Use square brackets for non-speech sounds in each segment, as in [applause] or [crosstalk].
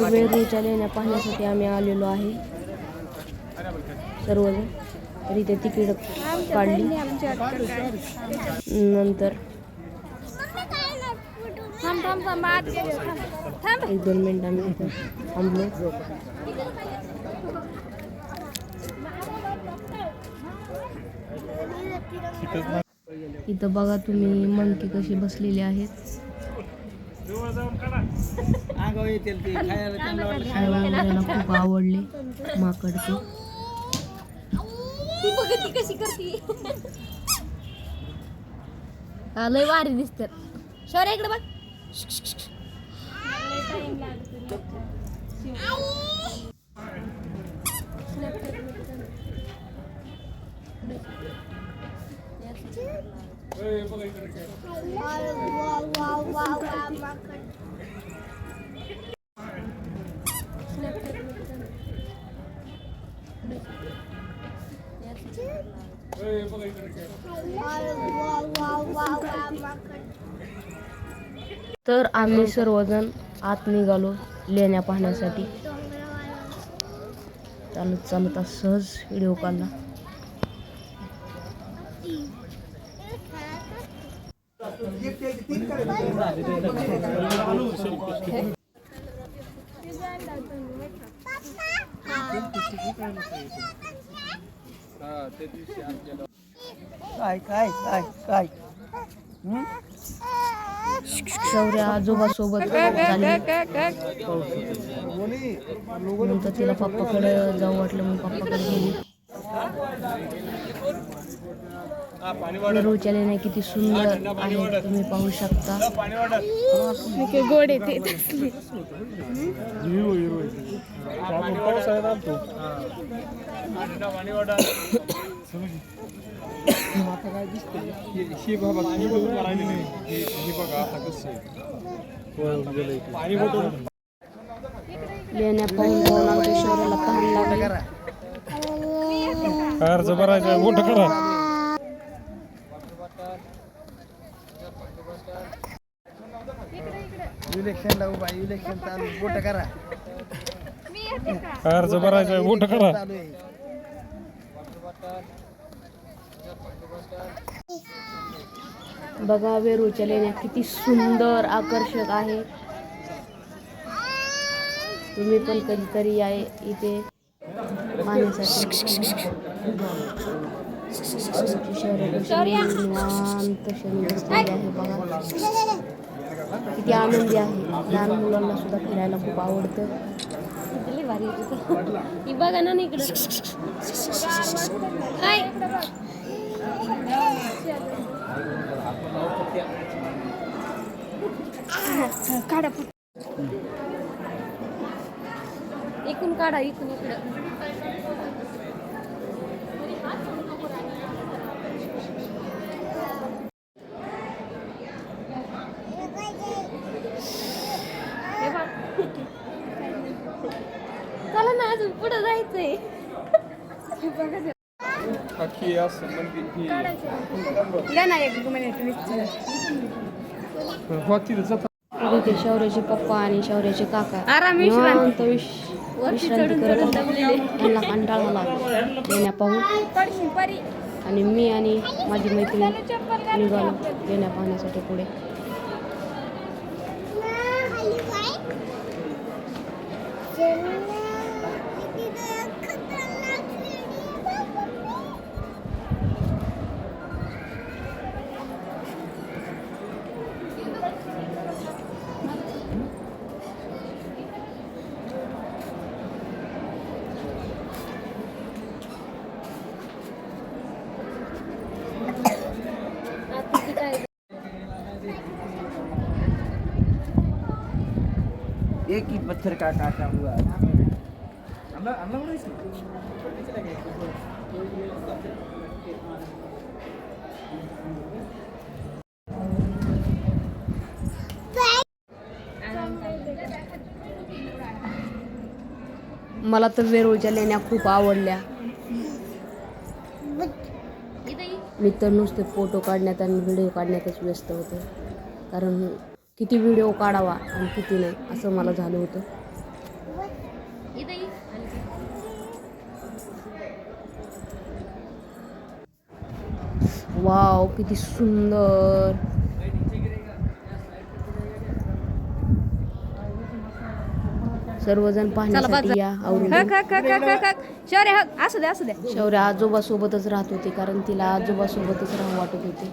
तर वेरूळच्या लेण्या पाहण्यासाठी आम्ही आलेलो आहे. सर्वजण. तर इथे तिकीट काढली. नंतर एक दोन मिनिट आम्ही थांबलो. इथं बघा तुम्ही मंकी कशी बसलेली आहेत. अंगावर येतील ते खायला त्यांना वाटलं खूप आवडले माकड ते ती बघ ती कशी करते. हा, लय वारी दिसतात. शौर्य इकडे बघ. तर आम्ही सर्वजण आत निघालो लेण्या पाहण्यासाठी. चालत चालत सहज व्हिडिओ काढला. काय काय काय काय? शौर्य आजोबा सोबत झाली. नंतर तिला पप्पाकडे जाऊ वाटलं मग पप्पाकडे गेली. वेरूळच्या लेण्या किती सुंदर आहेत तुम्ही पाहू शकता. गोड येते ही ही. ही आहे. पाणी लेण्या लागली. मोठं करा. इलेक्शनला उभा आहे, इलेक्शन चालू बोट करा. अर्ज भरायचा मोठं करा. चालू आहे. बघा वेरूळच्या लेण्या किती सुंदर आकर्षक आहे. तुम्ही पण कधीतरी या इथे. पाहण्यासाठी आमची शहरं कशी निवांत क्षणी बसलेली आहे बघा. किती आनंदी आहे. लहान मुलांना सुद्धा फिरायला खूप आवडतं. भारी ही बघा ना इकडे. काय काढा इकून काढा इकून इकडं हे बघ. चला ना अजून पुढे जायचंय ही हो, तिथं जाता. तिथे शौर्याचे पप्पा आणि शौर्याचे काका निवांत विश विश्रांती करत त्यांना कंटाळा आला लेण्या पाहून आणि मी आणि माझी मैत्रीण निघालो लेण्या पाहण्यासाठी पुढे पत्थर का काटा हुआ मला तर वेरूळच्या लेण्या खूप आवडल्या. मी तर नुसते फोटो काढण्यात आणि व्हिडिओ काढण्यातच व्यस्त होते. कारण किती व्हिडिओ काढावा आणि किती नाही असं मला झालं होतं. वाव किती सुंदर. सर्वजण पाहण्यासाठी या आवरून. आजोबासोबतच राहत होते कारण तिला आजोबासोबतच राहू वाटत होते.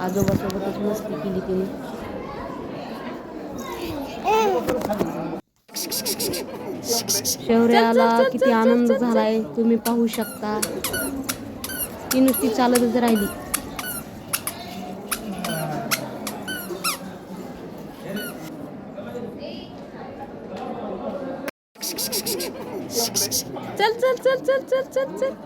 आजोबासोबतच मस्ती केली तिने. शौर्याला किती आनंद झालाय तुम्ही पाहू शकता. ती नुसती चालतच राहिली. चल चल चल चल चल चल चल.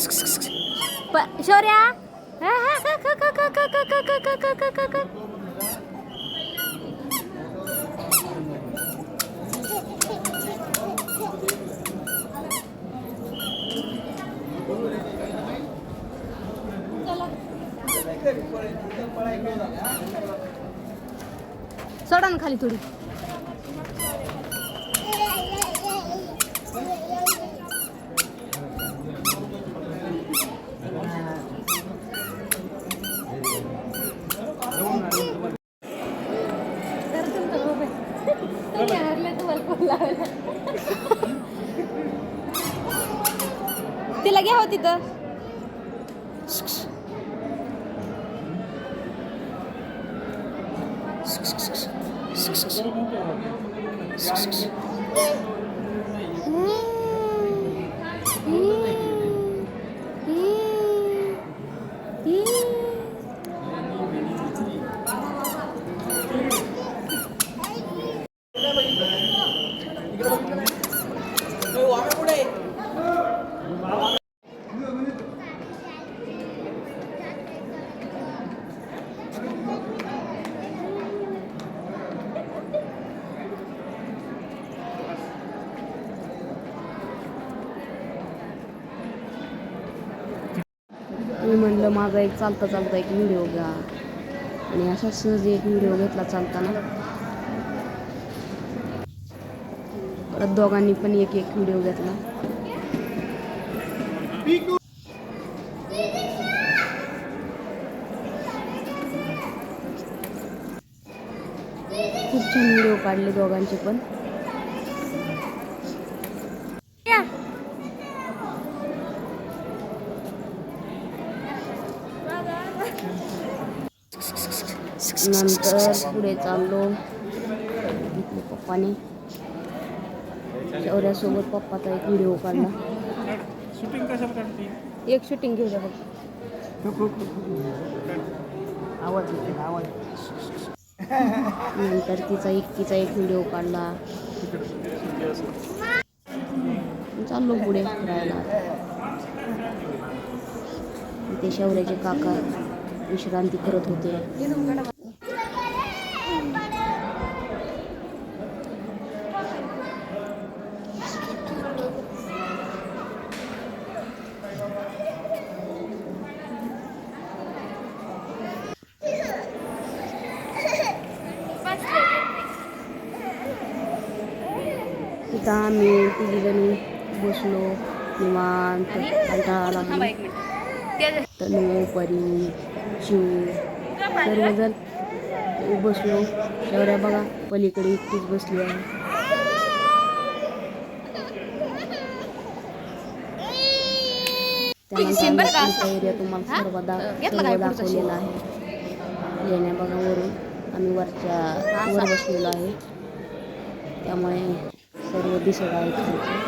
Pak Surya. Sodan kali. तिला घ्या हो तिथं you म्हणलं माझा एक चालता चालता एक व्हिडिओ घ्या. आणि अशा सहज एक व्हिडिओ घेतला चालताना. परत दोघांनी पण एक एक व्हिडिओ घेतला. खूप छान व्हिडिओ काढले दोघांचे पण. नंतर पुढे चाललो. घेतले पप्पाने शौर्यासोबत पप्पाचा एक व्हिडिओ काढला. एक शूटिंग घेऊ द्या बघ आवाज आवाज नंतर तिचा एक तिचा एक व्हिडिओ काढला. चाललो पुढे फिरायला ते शौर्याचे काका विश्रांती करत होते तिथं आम्ही तिघीजणी बसलो निवांत कंटाळा लागला तनू परी शिव सर्वजण बसलो. शौर्या बघा पलीकडे एकटीच बसली आहे. एरिया तुम्हाला सर्व दा घेतला सर्व काय पुढचा दाखवलेला आहे. लेण्या बघा वरून. आम्ही वरच्या वर बसलेलो आहे. त्यामुळे सर्व दिसत आहे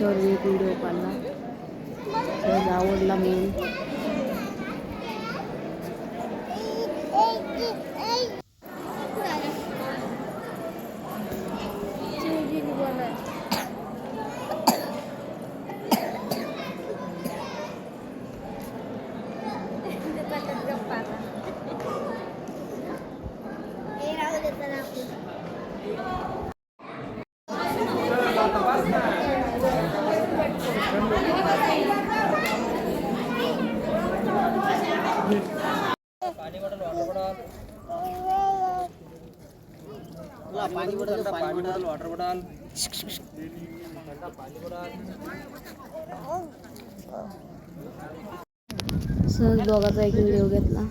खालचे मी एक व्हिडिओ काढला सहज आवडला म्हणून पाणी बॉटल पाणी बॉटल वॉटर बॉटल सहज दोघाचा एक व्हिडिओ घेतला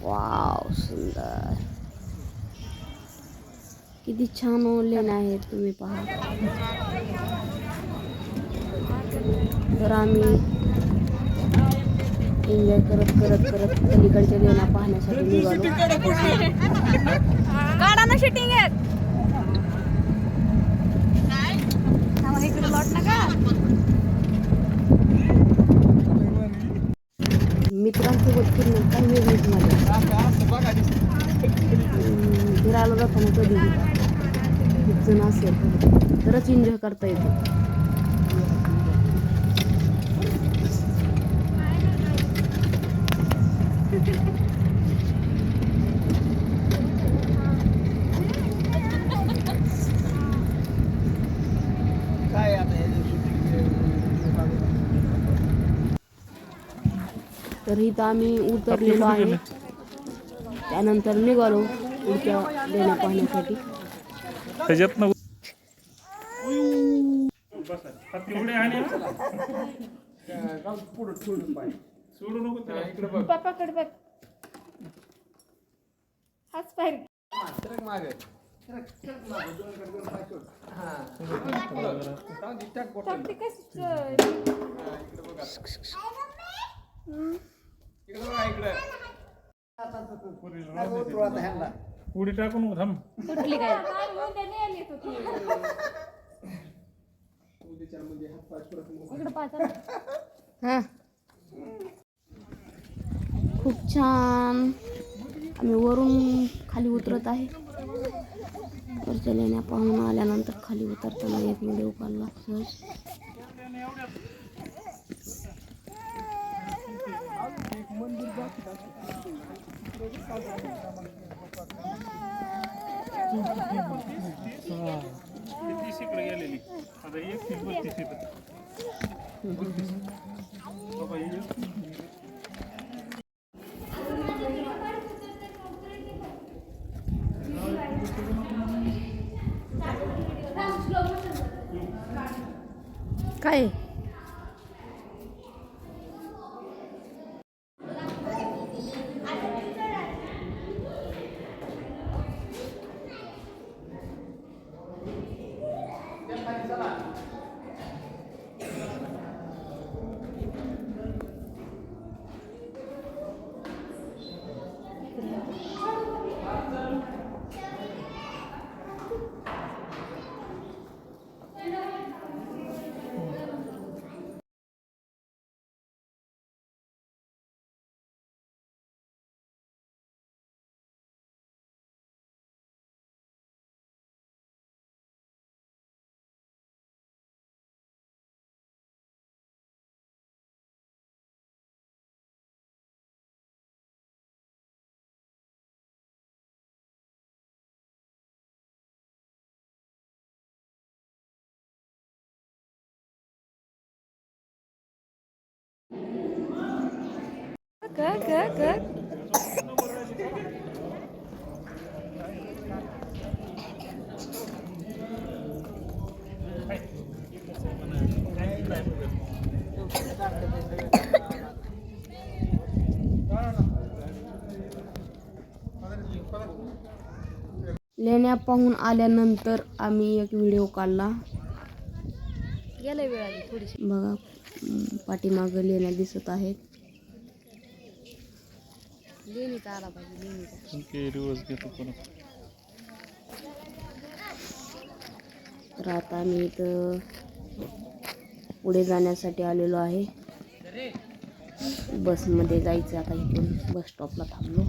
वाव सुंदर किती छान लेण्या आहेत तुम्ही पहा. तर आम्ही एन्जॉय करत करत करत पलीकडच्या लेण्या पाहण्यासाठी निघालो. शूटिंग मित्रांसोबत फिरणं काही वेगळीच मजा. फिरायला जाताना कधी? जण असेल तरच एन्जॉय करता येतो. तर इथं आम्ही उतरलेलो आहे. त्यानंतर निघालो पुढच्या लेण्या पाहण्यासाठी. त्याच्यात ना सोडू नको त्याला इकडे बघ पप्पाकडे बघ हाच पाहिजे सरक मागे सरक सरक मागे दोन कडे दोन पाय सोड हा जाऊ दे, टाक bottle. ते कशी इकडे बघा इकडे आता तो- तो- काय बोलतो आता ह्यांना? उडी टाकून नको थांब. तुटली काय? म्हणजे. इकडे हां. खूप छान. आम्ही वरून खाली उतरत आहे. वरच्या लेण्या पाहून आल्यानंतर खाली उतरताना एक व्हिडिओ काढला सहज तीस इकडे गेलेली आता एक तीस बत्तीस क क क लेण्या पाहून आल्यानंतर आम्ही एक व्हिडिओ काढला. गेलं वेळ थोडीशी. बघा पाठीमागं लेण्या दिसत आहेत. लेणीचा आला पाहिजे लेणीचा. ओके रिवर्स घेतो परत तर आता आम्ही इथं पुढे जाण्यासाठी आलेलो आहे. बसमध्ये जायचं आता इथून. बस स्टॉपला थांबलो.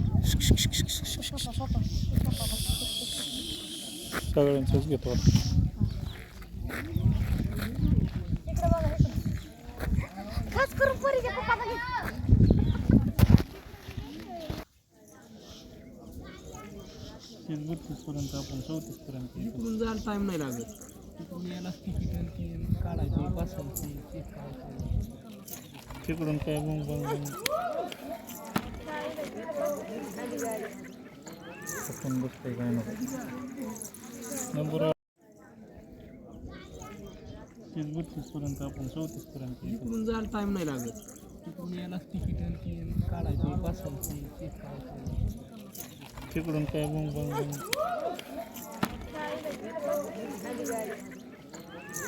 सगळ्यांचंच घेतो खास करून तीस बत्तीस पर्यंत आपण चौतीस पर्यंत येतो. इकडून जायला टाइम नाही लागत. तिकडून यायला तिकीट आणि ती काढायची बसायची ते काढायचं तिकडून काय बंग बंग बंग आपण बसतोय काय नको नंबर तीस बत्तीस पर्यंत आपण चौतीस पर्यंत येतो. इकडून जायला टाइम नाही लागत. तिकडून यायला तिकीट आणि ती काढायची बसायची ते काढायचं तिकडून काय बंग बंग बंग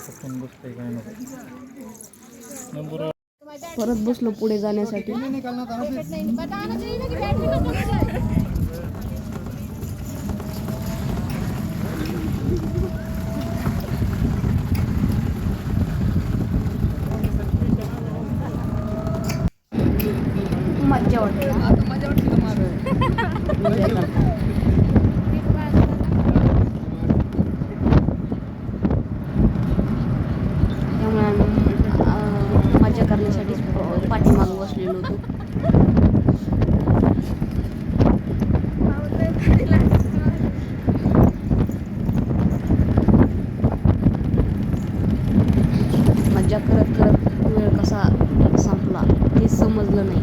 आपण बसतोय काय नको नंबर परत बसलो पुढे जाण्यासाठी मज्जा वाटते आता मजा वाटते का माझं Enjoy करता. त्यामुळे आम्ही अं, मजा करण्यासाठी पाठीमागं बसलेलो होतो मज्जा करत करत वेळ कसा संपला ते समजलं नाही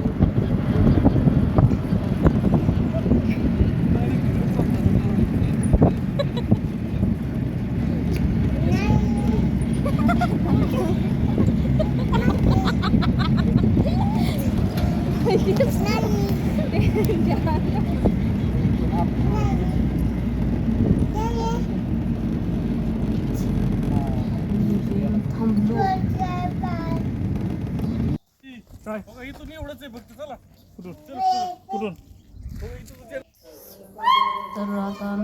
थांबलो काय इथून एवढंच आहे फक्त चला कुठून कुठून तर आता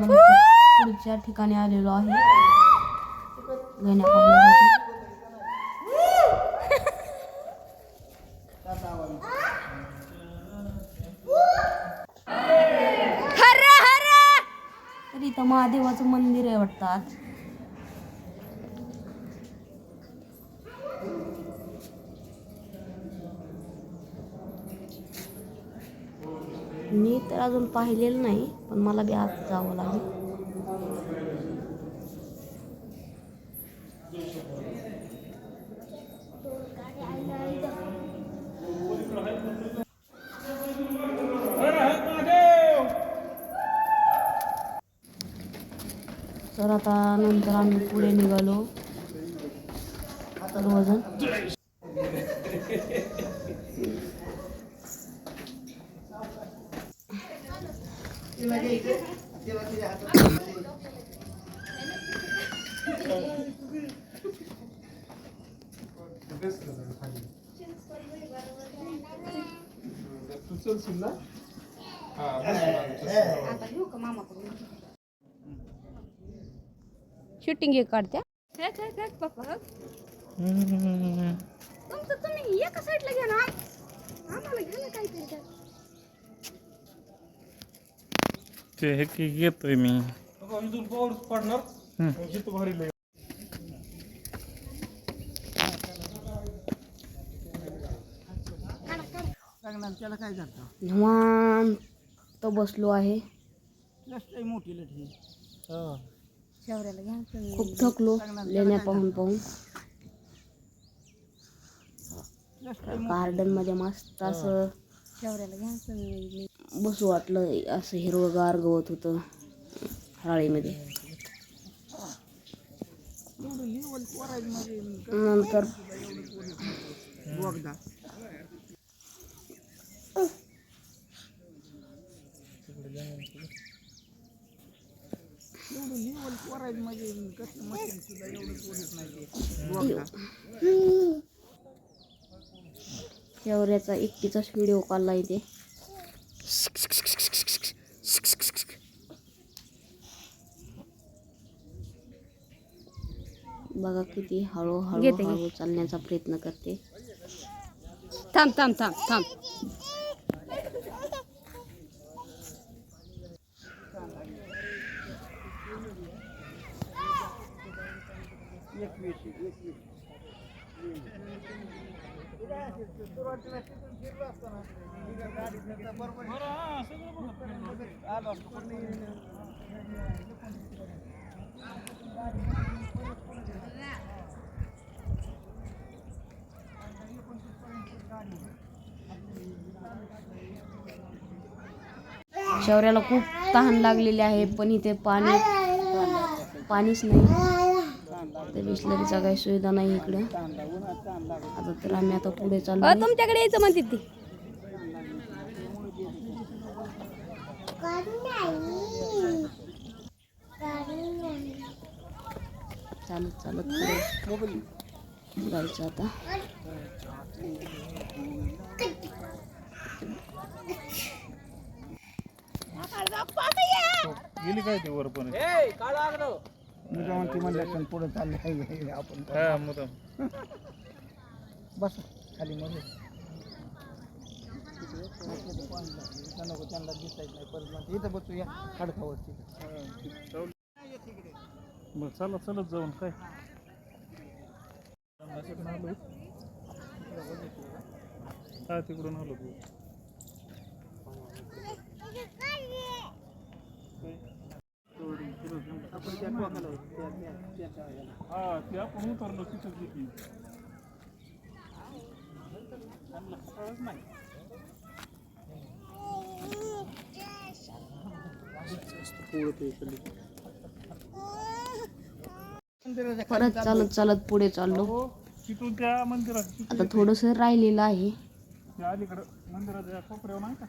पुढच्या ठिकाणी आलेलो आहे. इथं महादेवाचं मंदिर आहे वाटतं. मी तर अजून पाहिलेलं नाही पण मला बी आज जावं लागेल. तर आता नंतर आम्ही पुढे निघालो. सर्वजण तू चलशील ना शूटिंग काढत्या हे, हे, हे, पप्पा. तुमचं तुम्ही एका साईडला घ्या ना? आम्हाला घ्या ना काहीतरी त्यात. ते हे की घेतोय मी इथून पाऊस पडणार हम्म. इथं भारी लय त्याला काय झालं निवांत बसलो आहे। जास्त मोठी लढी शौर्याला घ्या. खूप थकलो. लेण्या पाहून पाहून. गार्डनमध्ये मस्त असं घ्यायचं मी बसू वाटलं असं हिरवंगार गवत होतं हराळीमध्ये नंतर शौर्याचा एकटीचाच व्हिडिओ काढला इथे. बघा किती हळूहळू. हळू चालण्याचा प्रयत्न करते. थांब थांब थांब थांब. शौर्याला खूप तहान लागलेली आहे पण इथे पाणी पाणीच नाही. तर बिस्लरीचा काही सुविधा नाही इकडं. आता तर आम्ही आता पुढे चाललो. तुमच्याकडे यायचं म्हणते ती. चालत चालत पुढे. जायचं आता. गेली काय ते वर पण काढा आगलो निजामती म्हणल्या पुढे चालले आपण हा मुद्दाम. [laughs] बस खाली मध्ये. नको त्यांना दिसता येत नाही परत म्हणते, इथं बसूया खडकावरती. बरं चला चलत जाऊन काय? हा तिकडून आलो. तू हा उतरलो नाही परत चालत चालत पुढे चाललो. तिथून त्या मंदिरात आता थोडस राहिलेलं आहे. त्या अलीकडं मंदिराच्या कोपऱ्यावर नाही का?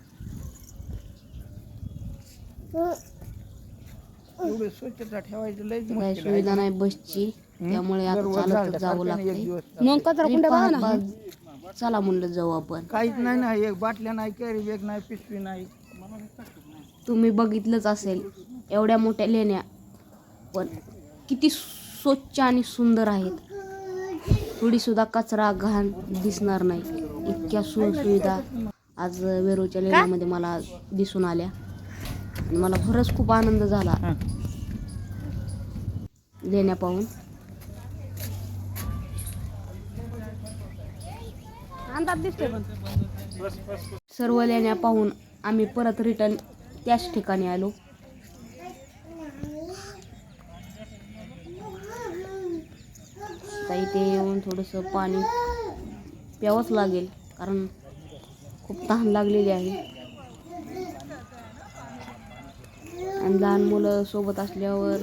एवढे स्वच्छता ठेवायचं लय काही सुविधा नाही बसची. त्यामुळे आता चालत जावं लागते मग कचरा कुंड्या बघा ना. चला म्हणलं जाऊ आपण. काहीच नाही ना एक बाटल्या नाही कॅरी बॅग नाही पिशवी नाही. तुम्ही बघितलंच असेल एवढ्या मोठ्या लेण्या. पण किती स्वच्छ आणि सुंदर आहेत. थोडी सुद्धा कचरा घाण दिसणार नाही. इतक्या सुविधा आज वेरूळच्या लेण्यामध्ये मला दिसून आल्या. आणि मला खरंच खूप आनंद झाला. लेण्या पाहून. अंदाज दिसतोय पण. बस बस सर्व लेण्या पाहून आम्ही परत रिटर्न त्याच ठिकाणी आलो. आता इथे येऊन थोडंसं पाणी प्यावंच लागेल कारण खूप तहान लागलेली आहे. आणि लहान मुलं सोबत असल्यावर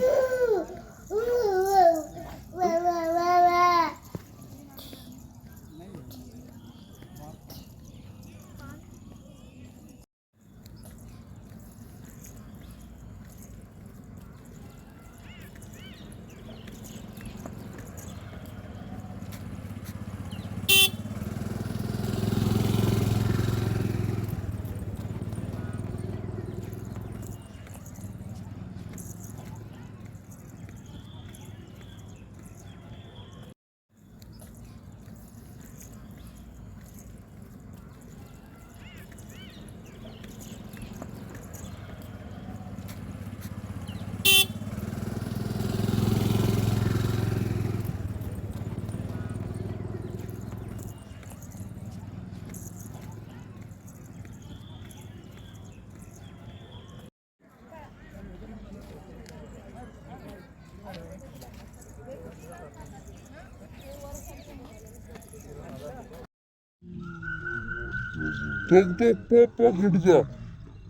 Pepe pepe gidiyor.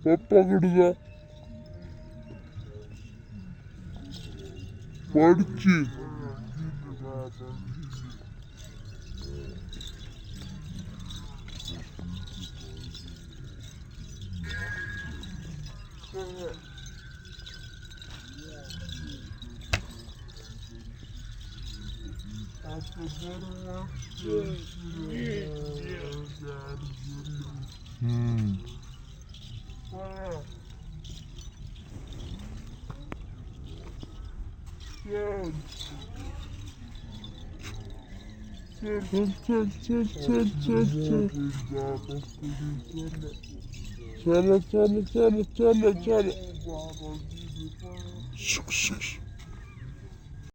Pepe gidiyor. Marki. After dinner, I'm Hmm. Çöl çöl çöl çöl çöl çöl Çöl çöl çöl çöl çöl Şık şık